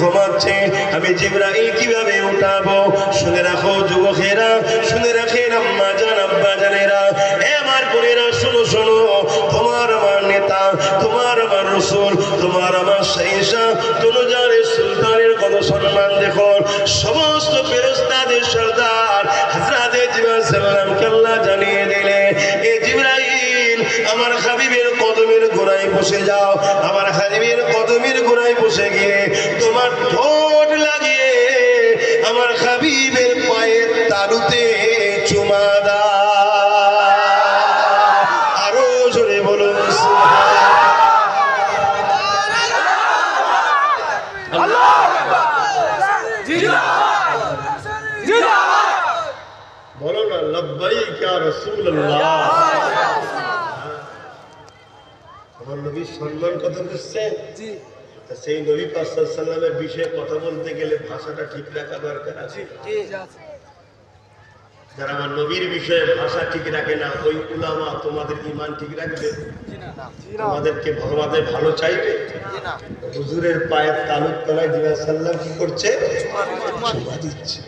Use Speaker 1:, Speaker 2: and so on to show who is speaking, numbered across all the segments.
Speaker 1: ঘুমাচ্ছে, আমি জিব্রাইল কীভাবে উঠাবো? শুনে রাখো যুবকেরা, শুনে রাখেন আম্মা জান, আব্বা জানেরা। এ আমার বোনেরা, শোনো শোনো, তোমার আমার নেতা, তোমার আমার রসুল, তোমার আমার শাহিশা তনুজানের সুলতানের কত সম্মান দেখো, সমস্ত ফেরেস্তাদের সর্দার হাজরাতে জিবাল সাল্লামকে আল্লাহ জানিয়ে দিলে, এ জিব্রাইল, আমার হাবিবের গোড়ায় বসে যাও। আমার হাবিবের কদমের গোড়ায় বসে গিয়ে তোমার ঠোঁট লাগিয়ে আমার হাবিবের পায়ের তালুতে চুমা বলো না লব্বাই কা রাসূলুল্লাহ। আমার নবীর সম্মান কথা বুঝছেন তা সেই নবী পাসাল্লামের বিষয়ে কথা বলতে গেলে ভাষাটা ঠিক রাখা দরকার আছে। যারা আমার নবীর বিষয়ে ভাষা ঠিক রাখে না ওই উলামা তোমাদের ইমান ঠিক রাখবে। তোমাদেরকে ভগবানের ভালো চাইবে। হুজুরের পায়ের তালুক তলায় সাল্লাম কি করছে? দিচ্ছে।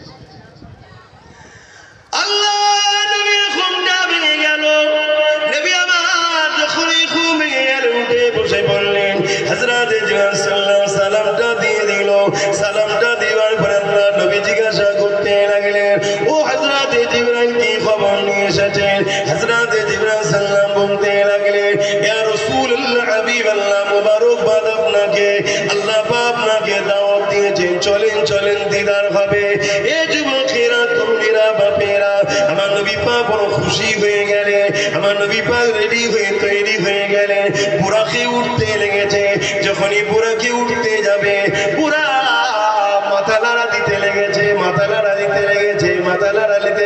Speaker 1: ও হযরত জিবরাইল কি খবর নিয়ে এসেছেন হযরত জিবরাইল সাল্লাম বলতে লাগলেন ইয়া রাসূলুল্লাহ, হাবিবাল্লাহ, মুবারকবাদ আপনাকে। আল্লাহ পাক আপনাকে দাওয়াত দিয়েছেন। চলেন চলেন, দিদার হবে। এ যুবকেরা তরুণীরা, বাপেরা, আমার নবী পাক বড় খুশি হয়ে গেলে, আমার নবী পাক রেডি হয়ে তৈরি হয়ে গেলে, বুড়াকে উঠতে লেগেছে। যখনই বুড়াকে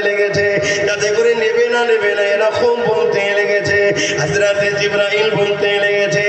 Speaker 1: লেগেছে। যাতে করে নেবে না নেবে না এরকম বলতে লেগেছে। হাজরাতে জিব্রাহিম বলতে লেগেছে।